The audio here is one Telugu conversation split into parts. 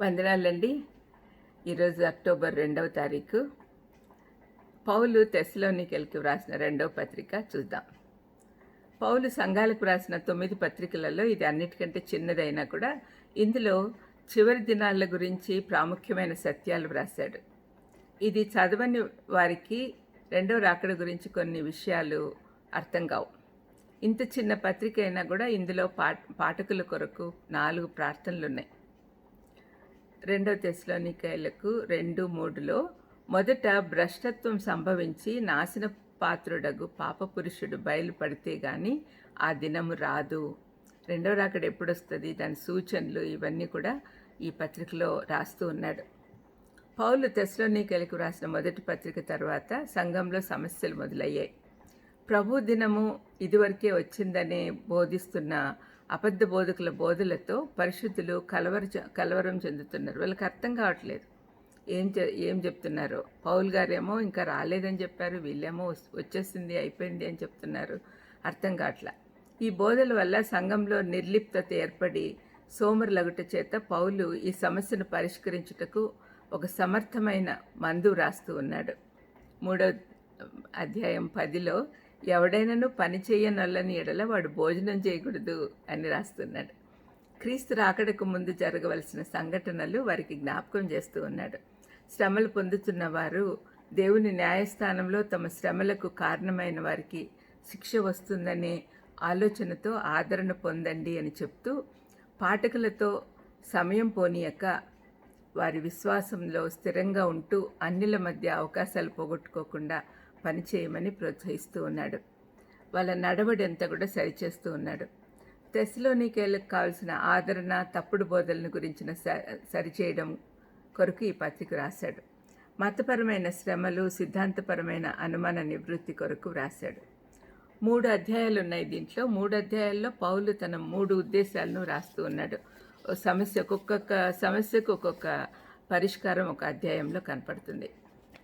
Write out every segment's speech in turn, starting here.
వందనాలండి. ఈరోజు అక్టోబర్ రెండవ తారీఖు. పౌలు తెస్లోనికెల్కి వ్రాసిన రెండవ పత్రిక చూద్దాం. పౌలు సంఘాలకు వ్రాసిన తొమ్మిది పత్రికలలో ఇది అన్నిటికంటే చిన్నదైనా కూడా ఇందులో చివరి దినాల గురించి ప్రాముఖ్యమైన సత్యాలు వ్రాశాడు. ఇది చదవని వారికి రెండవ రాకడ గురించి కొన్ని విషయాలు అర్థం కావు. ఇంత చిన్న పత్రిక అయినా కూడా ఇందులో పా పాఠకుల కొరకు నాలుగు ప్రార్థనలు ఉన్నాయి. రెండో తెస్లోనికాయలకు రెండు మూడులో మొదట భ్రష్టత్వం సంభవించి నాశన పాత్రుడగు పాపపురుషుడు బయలుపడితే గాని ఆ దినము రాదు. రెండో రాకడ ఎప్పుడొస్తుంది? దాని సూచనలు ఇవన్నీ కూడా ఈ పత్రికలో రాస్తూ ఉన్నాడు. పౌలు తెస్లోనికలకు రాసిన మొదటి పత్రిక తర్వాత సంఘంలో సమస్యలు మొదలయ్యాయి. ప్రభు దినము ఇదివరకే వచ్చిందనే బోధిస్తున్న అబద్ధ బోధకుల బోధలతో పరిశుద్ధులు కలవర కలవరం చెందుతున్నారు. వాళ్ళకి అర్థం కావట్లేదు. ఏం చె ఏం చెప్తున్నారో? పౌల్ గారేమో ఇంకా రాలేదని చెప్పారు. వీళ్ళేమో వచ్చేసింది అయిపోయింది అని చెప్తున్నారు. అర్థం కావట్లా? ఈ బోధల వల్ల సంఘంలో నిర్లిప్తత ఏర్పడి సోమరులగుట చేత పౌలు ఈ సమస్యను పరిష్కరించుటకు ఒక సమర్థమైన మందు రాస్తూ ఉన్నాడు. మూడో అధ్యాయం పదిలో ఎవడైనాను పని చేయనల్లని ఎడల వాడు భోజనం చేయకూడదు అని రాస్తున్నాడు. క్రీస్తు రాకడకు ముందు జరగవలసిన సంఘటనలు వారికి జ్ఞాపకం చేస్తూ ఉన్నాడు. శ్రమలు పొందుతున్న వారు దేవుని న్యాయస్థానంలో తమ శ్రమలకు కారణమైన వారికి శిక్ష వస్తుందనే ఆలోచనతో ఆదరణ పొందండి అని చెప్తూ పాఠకులతో సమయం పోనీయక వారి విశ్వాసంలో స్థిరంగా ఉంటూ అన్నిల మధ్య అవకాశాలు పోగొట్టుకోకుండా పనిచేయమని ప్రోత్సహిస్తూ ఉన్నాడు. వాళ్ళ నడవడంతా కూడా సరిచేస్తూ ఉన్నాడు. తెస్లోనికేళ్ళకు కావాల్సిన ఆదరణ తప్పుడు బోధలను గురించిన సరిచేయడం కొరకు ఈ పత్రిక రాశాడు. మతపరమైన శ్రమలు సిద్ధాంతపరమైన అనుమాన నివృత్తి కొరకు వ్రాశాడు. మూడు అధ్యాయాలు ఉన్నాయి దీంట్లో. మూడు అధ్యాయాల్లో పౌలు తన మూడు ఉద్దేశాలను రాస్తూ ఉన్నాడు. సమస్య ఒక్కొక్క సమస్యకు ఒక్కొక్క పరిష్కారం ఒక అధ్యాయంలో కనపడుతుంది.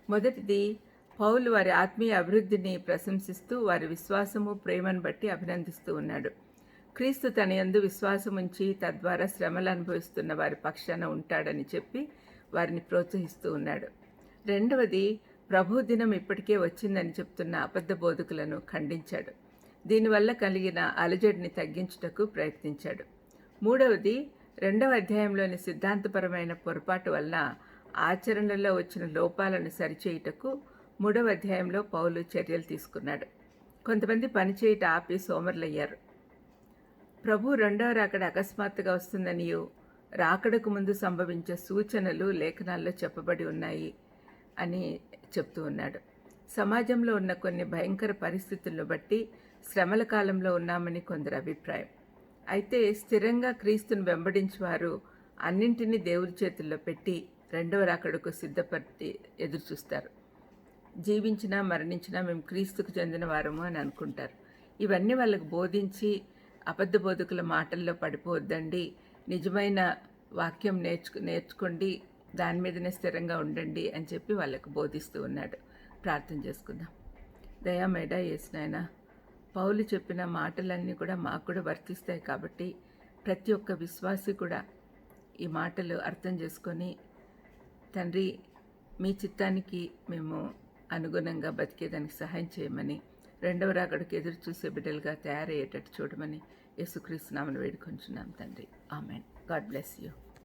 మొదటిది పౌలు వారి ఆత్మీయ అభివృద్ధిని ప్రశంసిస్తూ వారి విశ్వాసము ప్రేమను బట్టి అభినందిస్తూ ఉన్నాడు. క్రీస్తు తన యందు విశ్వాసముంచి తద్వారా శ్రమలు అనుభవిస్తున్న వారి పక్షాన ఉంటాడని చెప్పి వారిని ప్రోత్సహిస్తూ ఉన్నాడు. రెండవది ప్రభు దినం ఇప్పటికే వచ్చిందని చెప్తున్న అబద్ధ బోధకులను ఖండించాడు. దీనివల్ల కలిగిన అలజడిని తగ్గించుటకు ప్రయత్నించాడు. మూడవది రెండవ అధ్యాయంలోని సిద్ధాంతపరమైన పొరపాటు వలన ఆచరణలో వచ్చిన లోపాలను సరిచేయుటకు మూడవ అధ్యాయంలో పౌలు చర్యలు తీసుకున్నాడు. కొంతమంది పనిచేయట ఆపి సోమరులయ్యారు. ప్రభు రెండవ రాకడ అకస్మాత్తుగా వస్తుందనియు రాకడకు ముందు సంభవించే సూచనలు లేఖనాల్లో చెప్పబడి ఉన్నాయి అని చెప్తూ ఉన్నాడు. సమాజంలో ఉన్న కొన్ని భయంకర పరిస్థితులను బట్టి శ్రమల కాలంలో ఉన్నామని కొందరు అభిప్రాయం. అయితే స్థిరంగా క్రీస్తును వెంబడించేవారు అన్నింటినీ దేవుడి చేతుల్లో పెట్టి రెండవ రాకడకు సిద్ధపడి ఎదురుచూస్తారు. జీవించినా మరణించినా మేము క్రీస్తుకు చెందిన వారము అని అనుకుంటారు. ఇవన్నీ వాళ్ళకు బోధించి అబద్ధ బోధకుల మాటల్లో పడిపోవద్దండి. నిజమైన వాక్యం నేర్చుకు నేర్చుకోండి. దాని మీదనే స్థిరంగా ఉండండి అని చెప్పి వాళ్ళకు బోధిస్తూ ఉన్నాడు. ప్రార్థన చేసుకుందాం. దయామేడ ఏసునాయన పౌలు చెప్పిన మాటలన్నీ కూడా మాకు కూడా వర్తిస్తాయి కాబట్టి ప్రతి ఒక్క విశ్వాసి కూడా ఈ మాటలు అర్థం చేసుకొని తండ్రి మీ చిత్తానికి మేము అనుగుణంగా బతికేదానికి సహాయం చేయమని రెండవ రాకడికి ఎదురు చూసే బిడ్డలుగా తయారయ్యేటట్టు చూడమని యేసుక్రీస్తు నామను వేడుకొంచున్నాం తండ్రి. ఆమెన్. God bless you.